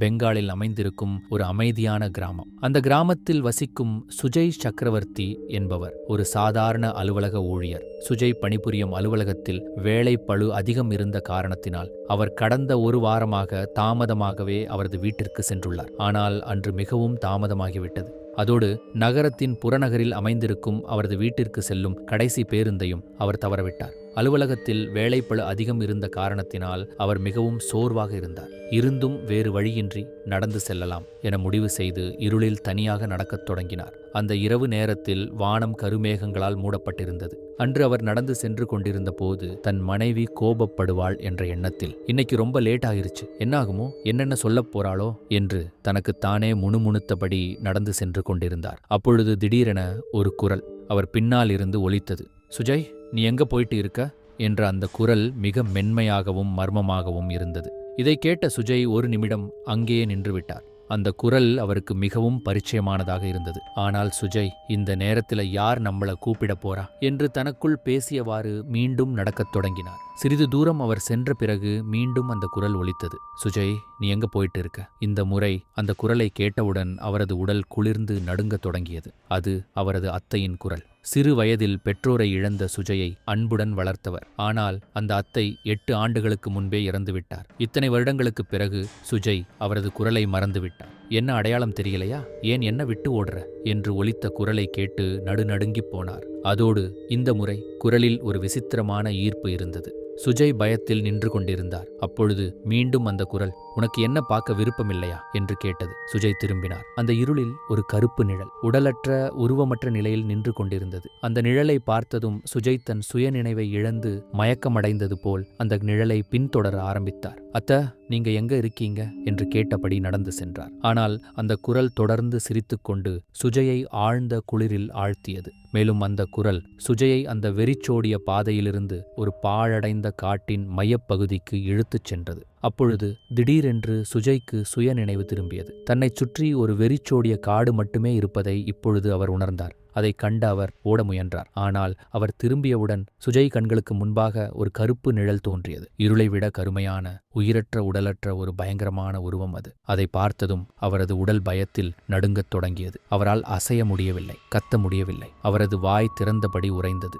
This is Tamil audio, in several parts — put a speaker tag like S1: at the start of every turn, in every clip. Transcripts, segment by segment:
S1: பெங்காலில் அமைந்திருக்கும் ஒரு அமைதியான கிராமம். அந்த கிராமத்தில் வசிக்கும் சுஜய் சக்கரவர்த்தி என்பவர் ஒரு சாதாரண அலுவலக ஊழியர். சுஜய் பணிபுரியும் அலுவலகத்தில் வேலை பளு அதிகம் இருந்த காரணத்தினால் அவர் கடந்த ஒரு வாரமாக தாமதமாகவே அவரது வீட்டிற்கு சென்றுள்ளார். ஆனால் அன்று மிகவும் தாமதமாகிவிட்டது. அதோடு நகரத்தின் புறநகரில் அமைந்திருக்கும் அவரது வீட்டிற்கு செல்லும் கடைசி பேருந்தையும் அவர் தவறவிட்டார். அலுவலகத்தில் வேலைப்பழு அதிகம் இருந்த காரணத்தினால் அவர் மிகவும் சோர்வாக இருந்தார். இருந்தும் வேறு வழியின்றி நடந்து செல்லலாம் என முடிவு செய்து இருளில் தனியாக நடக்கத் தொடங்கினார். அந்த இரவு நேரத்தில் வானம் கருமேகங்களால் மூடப்பட்டிருந்தது. அன்று அவர் நடந்து சென்று கொண்டிருந்த போது தன் மனைவி கோபப்படுவாள் என்ற எண்ணத்தில் இன்னைக்கு ரொம்ப லேட் ஆயிருச்சு. என்னாகுமோ? என்னென்ன சொல்லப் போறாளோ? என்று தனக்குத்தானே முணுமுணுத்தபடி நடந்து சென்று கொண்டிருந்தார். அப்பொழுது திடீரென ஒரு குரல் அவர் பின்னால் இருந்து ஒலித்தது. சுஜய் நீ எங்க போயிட்டு இருக்க? என்ற அந்த குரல் மிக மென்மையாகவும் மர்மமாகவும் இருந்தது. இதை கேட்ட சுஜய் ஒரு நிமிடம் அங்கேயே நின்றுவிட்டார் அந்த குரல் அவருக்கு மிகவும் பரிச்சயமானதாக இருந்தது. ஆனால் சுஜய் இந்த நேரத்தில் யார் நம்மள கூப்பிட போறா? என்று தனக்குள் பேசியவாறு மீண்டும் நடக்கத் தொடங்கினார். சிறிது தூரம் அவர் சென்ற பிறகு மீண்டும் அந்த குரல் ஒலித்தது. சுஜய் நீ எங்க போயிட்டு இருக்க? இந்த முறை அந்த குரலை கேட்டவுடன் அவரது உடல் குளிர்ந்து நடுங்கத் தொடங்கியது. அது அவரது அத்தையின் குரல். சிறு வயதில் பெற்றோரை இழந்த சுஜயை அன்புடன் வளர்த்தவர். ஆனால் அந்த அத்தை எட்டு ஆண்டுகளுக்கு முன்பே இறந்துவிட்டார். இத்தனை வருடங்களுக்குப் பிறகு சுஜய் அவரது குரலை மறந்துவிட்டார். என்ன அடையாளம் தெரியலையா? ஏன் என்ன விட்டு ஓடுற? என்று ஒலித்த குரலை கேட்டு நடுநடுங்கிப் போனார். அதோடு இந்த முறை குரலில் ஒரு விசித்திரமான ஈர்ப்பு இருந்தது. சுஜய் பயத்தில் நின்று கொண்டிருந்தார். அப்பொழுது மீண்டும் அந்த குரல் உனக்கு என்ன பார்க்க விருப்பமில்லையா? என்று கேட்டது. சுஜய் திரும்பினார். அந்த இருளில் ஒரு கருப்பு நிழல் உடலற்ற உருவமற்ற நிலையில் நின்று கொண்டிருந்தது. அந்த நிழலை பார்த்ததும் சுஜய் தன் சுயநினைவை இழந்து மயக்கமடைந்தது போல் அந்த நிழலை பின்தொடர ஆரம்பித்தார். அத்த நீங்க எங்க இருக்கீங்க? என்று கேட்டபடி நடந்து சென்றார். ஆனால் அந்த குரல் தொடர்ந்து சிரித்துக்கொண்டு சுஜையை ஆழ்ந்த குளிரில் ஆழ்த்தியது. மேலும் அந்த குரல் சுஜையை அந்த வெறிச்சோடிய பாதையிலிருந்து ஒரு பாழடைந்த காட்டின் மையப்பகுதிக்கு இழுத்துச் சென்றது. அப்பொழுது திடீரென்று சுஜய்க்கு சுயநினைவு திரும்பியது. தன்னைச் சுற்றி ஒரு வெறிச்சோடிய காடு மட்டுமே இருப்பதை இப்பொழுது அவர் உணர்ந்தார். அதை கண்ட அவர் ஓட முயன்றார். ஆனால் அவர் திரும்பியவுடன் சுஜய் கண்களுக்கு முன்பாக ஒரு கருப்பு நிழல் தோன்றியது. இருளை விட கருமையான உயிரற்ற உடலற்ற ஒரு பயங்கரமான உருவம் அது. அதை பார்த்ததும் அவரது உடல் பயத்தில் நடுங்கத் தொடங்கியது. அவரால் அசைய முடியவில்லை கத்த முடியவில்லை. அவரது வாய் திறந்தபடி உறைந்தது.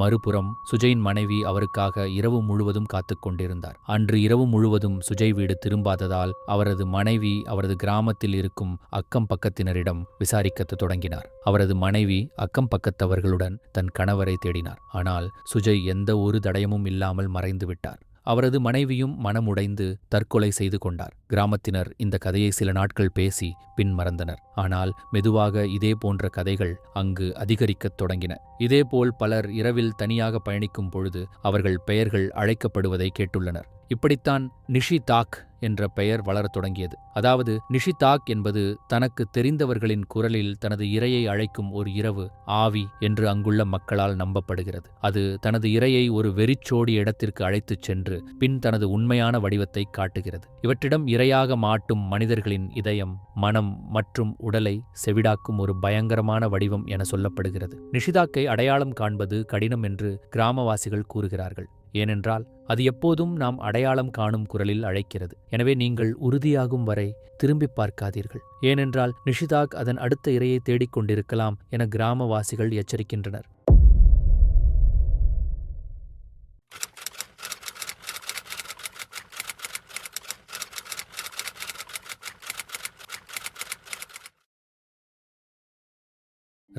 S1: மறுபுறம் சுஜயின் மனைவி அவருக்காக இரவு முழுவதும் காத்து கொண்டிருந்தார். அன்று இரவு முழுவதும் சுஜய் வீடு திரும்பாததால் அவரது மனைவி அவரது கிராமத்தில் இருக்கும் அக்கம் பக்கத்தினரிடம் விசாரிக்கத் தொடங்கினார். அவரது மனைவி அக்கம் பக்கத்தவர்களுடன் தன் கணவரை தேடினார். ஆனால் சுஜய் எந்த ஒரு தடயமும் இல்லாமல் மறைந்து விட்டார். அவரது மனைவியும் மனமுடைந்து தற்கொலை செய்து கொண்டார். கிராமத்தினர் இந்த கதையை சில நாட்கள் பேசி பின் மறந்தனர். ஆனால் மெதுவாக இதே போன்ற கதைகள் அங்கு அதிகரிக்கத் தொடங்கின. இதேபோல் பலர் இரவில் தனியாக பயணிக்கும் பொழுது அவர்கள் பெயர்கள் அழைக்கப்படுவதை கேட்டுள்ளனர். இப்படித்தான் நிஷிதாக் என்ற பெயர் வளரத் தொடங்கியது. அதாவது நிஷிதாக் என்பது தனக்கு தெரிந்தவர்களின் குரலில் தனது இரையை அழைக்கும் ஒரு இரவு ஆவி என்று அங்குள்ள மக்களால் நம்பப்படுகிறது. அது தனது இரையை ஒரு வெறிச்சோடி இடத்திற்கு அழைத்துச் சென்று பின் தனது உண்மையான வடிவத்தை காட்டுகிறது. இவற்றிடம் இரையாக மாட்டும் மனிதர்களின் இதயம் மனம் மற்றும் உடலை செவிடாக்கும் ஒரு பயங்கரமான வடிவம் என சொல்லப்படுகிறது. நிஷிதாக்கை அடையாளம் காண்பது கடினம் என்று கிராமவாசிகள் கூறுகிறார்கள். ஏனென்றால் அது எப்போதும் நாம் அடையாளம் காணும் குரலில் அழைக்கிறது. எனவே நீங்கள் உறுதியாகும் வரை திரும்பி பார்க்காதீர்கள். ஏனென்றால் நிஷிதாக் அதன் அடுத்த இரையை தேடிக் கொண்டிருக்கலாம் என கிராமவாசிகள் எச்சரிக்கின்றனர்.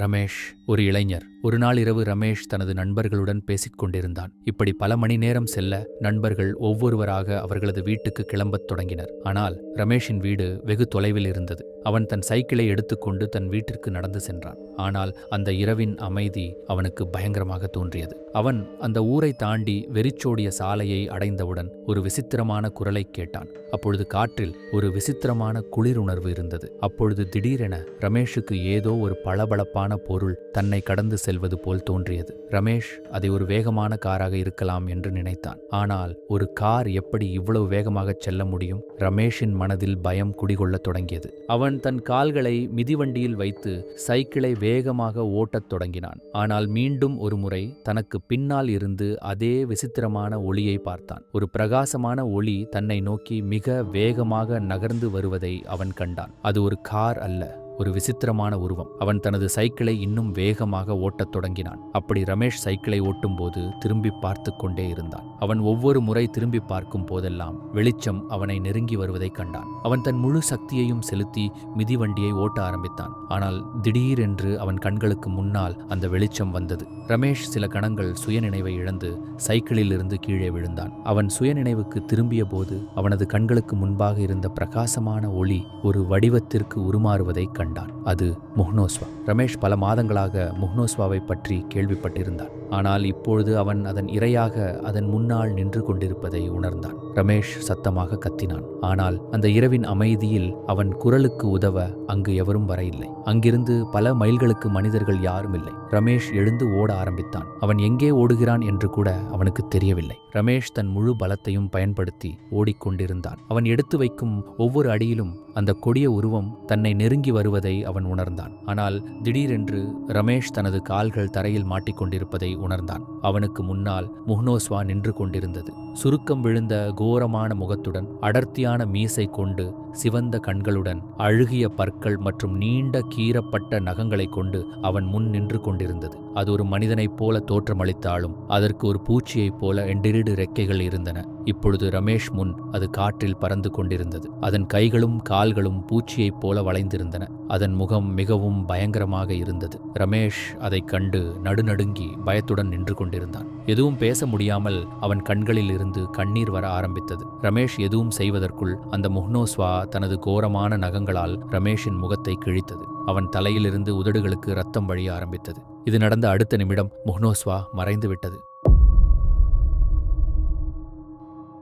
S1: ரமேஷ் ஒரு இளைஞர். ஒரு நாள் இரவு ரமேஷ் தனது நண்பர்களுடன் பேசிக் கொண்டிருந்தான். இப்படி பல மணி நேரம் செல்ல நண்பர்கள் ஒவ்வொருவராக அவர்களது வீட்டுக்கு கிளம்பத் தொடங்கினர். ஆனால் ரமேஷின் வீடு வெகு தொலைவில் இருந்தது. அவன் தன் சைக்கிளை எடுத்துக்கொண்டு தன் வீட்டிற்கு நடந்து சென்றான். ஆனால் அந்த இரவின் அமைதி அவனுக்கு பயங்கரமாக தோன்றியது. அவன் அந்த ஊரை தாண்டி வெறிச்சோடிய சாலையை அடைந்தவுடன் ஒரு விசித்திரமான குரலை கேட்டான். அப்பொழுது காற்றில் ஒரு விசித்திரமான குளிருணர்வு இருந்தது. அப்பொழுது திடீரென ரமேஷுக்கு ஏதோ ஒரு பளபளப்பான விசித்திரமான பொருள் தன்னை கடந்து செல்வது போல் தோன்றியது. ரமேஷ் அதை ஒரு வேகமான காராக இருக்கலாம் என்று நினைத்தான். ஆனால் ஒரு கார் எப்படி இவ்வளவு வேகமாக செல்ல முடியும்? ரமேஷின் மனதில் பயம் குடிகொள்ளத் தொடங்கியது. அவன் தன் கால்களை மிதிவண்டியில் வைத்து சைக்கிளை வேகமாக ஓட்டத் தொடங்கினான். ஆனால் மீண்டும் ஒரு முறை தனக்கு பின்னால் இருந்து அதே விசித்திரமான ஒளியை பார்த்தான். ஒரு பிரகாசமான ஒளி தன்னை நோக்கி மிக வேகமாக நகர்ந்து வருவதை அவன் கண்டான். அது ஒரு கார் அல்ல ஒரு விசித்திரமான உருவம். அவன் தனது சைக்கிளை இன்னும் வேகமாக ஓட்டத் தொடங்கினான். அப்படி ரமேஷ் சைக்கிளை ஓட்டும்போது திரும்பி பார்த்து கொண்டே இருந்தான். அவன் ஒவ்வொரு முறை திரும்பி பார்க்கும் போதெல்லாம் வெளிச்சம் அவனை நெருங்கி வருவதைக் கண்டான். அவன் தன் முழு சக்தியையும் செலுத்தி மிதிவண்டியை ஓட்ட ஆரம்பித்தான். ஆனால் திடீரென்று அவன் கண்களுக்கு முன்னால் அந்த வெளிச்சம் வந்தது. ரமேஷ் சில கணங்கள் சுயநினைவை இழந்து சைக்கிளில் இருந்து கீழே விழுந்தான். அவன் சுயநினைவுக்கு திரும்பிய போது அவனது கண்களுக்கு முன்பாக இருந்த பிரகாசமான ஒளி ஒரு வடிவத்திற்கு உருமாறுவதைக் கண்டான் அது முஹ்னோஸ்வா. ரமேஷ் பல மாதங்களாக முஹ்னோஸ்வாவை பற்றி கேள்விப்பட்டிருந்தான். ஆனால் இப்பொழுது அவன் அதன் இரையாக அதன் முன்னால் நின்று கொண்டிருப்பதை உணர்ந்தான். ரமேஷ் சத்தமாக கத்தினான். ஆனால் அந்த இரவின் அமைதியில் அவன் குரலுக்கு உதவ அங்கு எவரும் வர இல்லை அங்கிருந்து பல மைல்களுக்கு மனிதர்கள் யாரும் இல்லை. ரமேஷ் எழுந்து ஓட ஆரம்பித்தான். அவன் எங்கே ஓடுகிறான் என்று கூட அவனுக்கு தெரியவில்லை. ரமேஷ் தன் முழு பலத்தையும் பயன்படுத்தி ஓடிக்கொண்டிருந்தான். அவன் எடுத்து வைக்கும் ஒவ்வொரு அடியிலும் அந்த கொடிய உருவம் தன்னை நெருங்கி வருவது அவன் உணர்ந்தான். ஆனால் திடீரென்று ரமேஷ் தனது கால்கள் தரையில் மாட்டிக்கொண்டிருப்பதை உணர்ந்தான். அவனுக்கு முன்னால் முஹ்னோஸ்வா நின்று கொண்டிருந்தது. சுருக்கம் விழுந்த கோரமான முகத்துடன் அடர்த்தியான மீசை கொண்டு சிவந்த கண்களுடன் அழுகிய பற்கள் மற்றும் நீண்ட கீறப்பட்ட நகங்களைக் கொண்டு அவன் முன் நின்று கொண்டிருந்தது. அது ஒரு மனிதனைப் போல தோற்றமளித்தாலும் அதற்கு ஒரு பூச்சியைப் போல எண்டிரிடு ரெக்கைகள் இருந்தன. இப்பொழுது ரமேஷ் முன் அது காற்றில் பறந்து கொண்டிருந்தது. அதன் கைகளும் கால்களும் பூச்சியைப் போல வளைந்திருந்தன. அதன் முகம் மிகவும் பயங்கரமாக இருந்தது. ரமேஷ் அதைக் கண்டு நடுநடுங்கி பயத்துடன் நின்று கொண்டிருந்தான். எதுவும் பேச முடியாமல் அவன் கண்களில் இருந்து கண்ணீர் வர ஆரம்பித்தது. ரமேஷ் எதுவும் செய்வதற்குள் அந்த முஹ்னோஸ்வா தனது கோரமான நகங்களால் ரமேஷின் முகத்தை கிழித்தது. அவன் தலையிலிருந்து உதடுகளுக்கு ரத்தம் வழிய ஆரம்பித்தது. இது நடந்த அடுத்த நிமிடம் முஹ்னோஸ்வா மறைந்து விட்டது.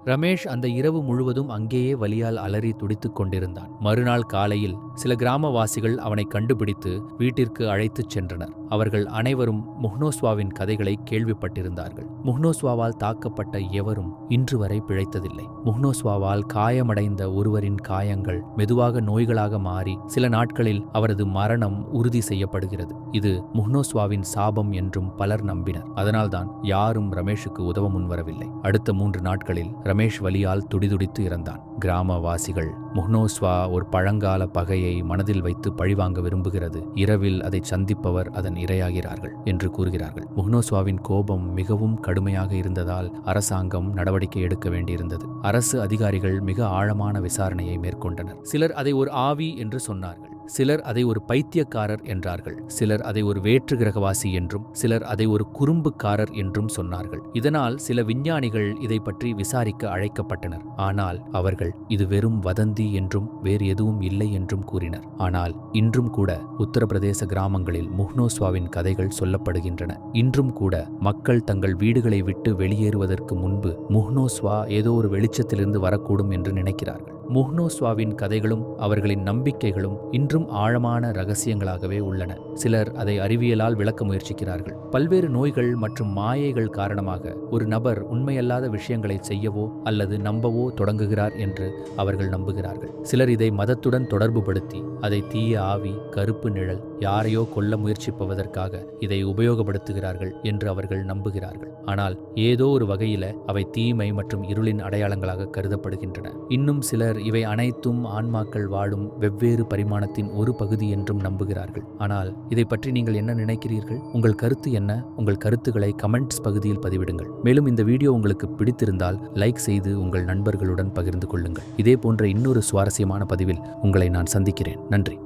S1: ரமேஷ் அந்த இரவு முழுவதும் அங்கேயே வலியால் அலறி துடித்துக் கொண்டிருந்தான். மறுநாள் காலையில் சில கிராமவாசிகள் அவனை கண்டுபிடித்து வீட்டிற்கு அழைத்துச் சென்றனர். அவர்கள் அனைவரும் முஹ்னோஸ்வாவின் கதைகளை கேள்விப்பட்டிருந்தார்கள். முஹ்னோஸ்வாவால் தாக்கப்பட்ட எவரும் இன்று வரை பிழைத்ததில்லை. முஹ்னோஸ்வாவால் காயமடைந்த ஒருவரின் காயங்கள் மெதுவாக நோய்களாக மாறி சில நாட்களில் அவரது மரணம் உறுதி செய்யப்படுகிறது. இது முஹ்னோஸ்வாவின் சாபம் என்றும் பலர் நம்பினர். அதனால்தான் யாரும் ரமேஷுக்கு உதவ முன்வரவில்லை. அடுத்த மூன்று நாட்களில் ரமேஷ் வலியால் துடிதுடித்து இறந்தான். கிராமவாசிகள் முஹ்னோஸ்வா ஒரு பழங்கால பகையை மனதில் வைத்து பழிவாங்க விரும்புகிறது. இரவில் அதை சந்திப்பவர் அதன் இரையாகிறார்கள் என்று கூறுகிறார்கள். முக்னோஸ்வாவின் கோபம் மிகவும் கடுமையாக இருந்ததால் அரசாங்கம் நடவடிக்கை எடுக்க வேண்டியிருந்தது. அரசு அதிகாரிகள் மிக ஆழமான விசாரணையை மேற்கொண்டனர். சிலர் அதை ஒரு ஆவி என்று சொன்னார்கள். சிலர் அதை ஒரு பைத்தியக்காரர் என்றார்கள். சிலர் அதை ஒரு வேற்று கிரகவாசி என்றும் சிலர் அதை ஒரு குறும்புக்காரர் என்றும் சொன்னார்கள். இதனால் சில விஞ்ஞானிகள் இதை பற்றி விசாரிக்க அழைக்கப்பட்டனர். ஆனால் அவர்கள் இது வெறும் வதந்தி என்றும் வேறு எதுவும் இல்லை என்றும் கூறினர். ஆனால் இன்றும் கூட உத்தரப்பிரதேச கிராமங்களில் முஹ்னோஸ்வாவின் கதைகள் சொல்லப்படுகின்றன. இன்றும் கூட மக்கள் தங்கள் வீடுகளை விட்டு வெளியேறுவதற்கு முன்பு முஹ்னோஸ்வா ஏதோ ஒரு வெளிச்சத்திலிருந்து வரக்கூடும் என்று நினைக்கிறார்கள். முஹ்னோஸ்வாவின் கதைகளும் அவர்களின் நம்பிக்கைகளும் இன்றும் ஆழமான ரகசியங்களாகவே உள்ளன. சிலர் அதை அறிவியலால் விளக்க முயற்சிக்கிறார்கள். பல்வேறு நோய்கள் மற்றும் மாயைகள் காரணமாக ஒரு நபர் உண்மையல்லாத விஷயங்களை செய்யவோ அல்லது நம்பவோ தொடங்குகிறார் என்று அவர்கள் நம்புகிறார்கள். சிலர் இதை மதத்துடன் தொடர்புபடுத்தி அதை தீய ஆவி கருப்பு நிழல் யாரையோ கொல்ல முயற்சிப்பதற்காக இதை உபயோகப்படுத்துகிறார்கள் என்று அவர்கள் நம்புகிறார்கள். ஆனால் ஏதோ ஒரு வகையில அவை தீமை மற்றும் இருளின் அடையாளங்களாக கருதப்படுகின்றன. இன்னும் சிலர் இவை அனைத்தும் ஆன்மாக்கள் வாழும் வெவ்வேறு பரிமாணத்தின் ஒரு பகுதி என்றும் நம்புகிறார்கள். ஆனால் இதை பற்றி நீங்கள் என்ன நினைக்கிறீர்கள்? உங்கள் கருத்து என்ன? உங்கள் கருத்துக்களை கமெண்ட்ஸ் பகுதியில் பதிவிடுங்கள். மேலும் இந்த வீடியோ உங்களுக்கு பிடித்திருந்தால் லைக் செய்து உங்கள் நண்பர்களுடன் பகிர்ந்து கொள்ளுங்கள். இதே போன்ற இன்னொரு சுவாரஸ்யமான பதிவில் உங்களை நான் சந்திக்கிறேன். நன்றி.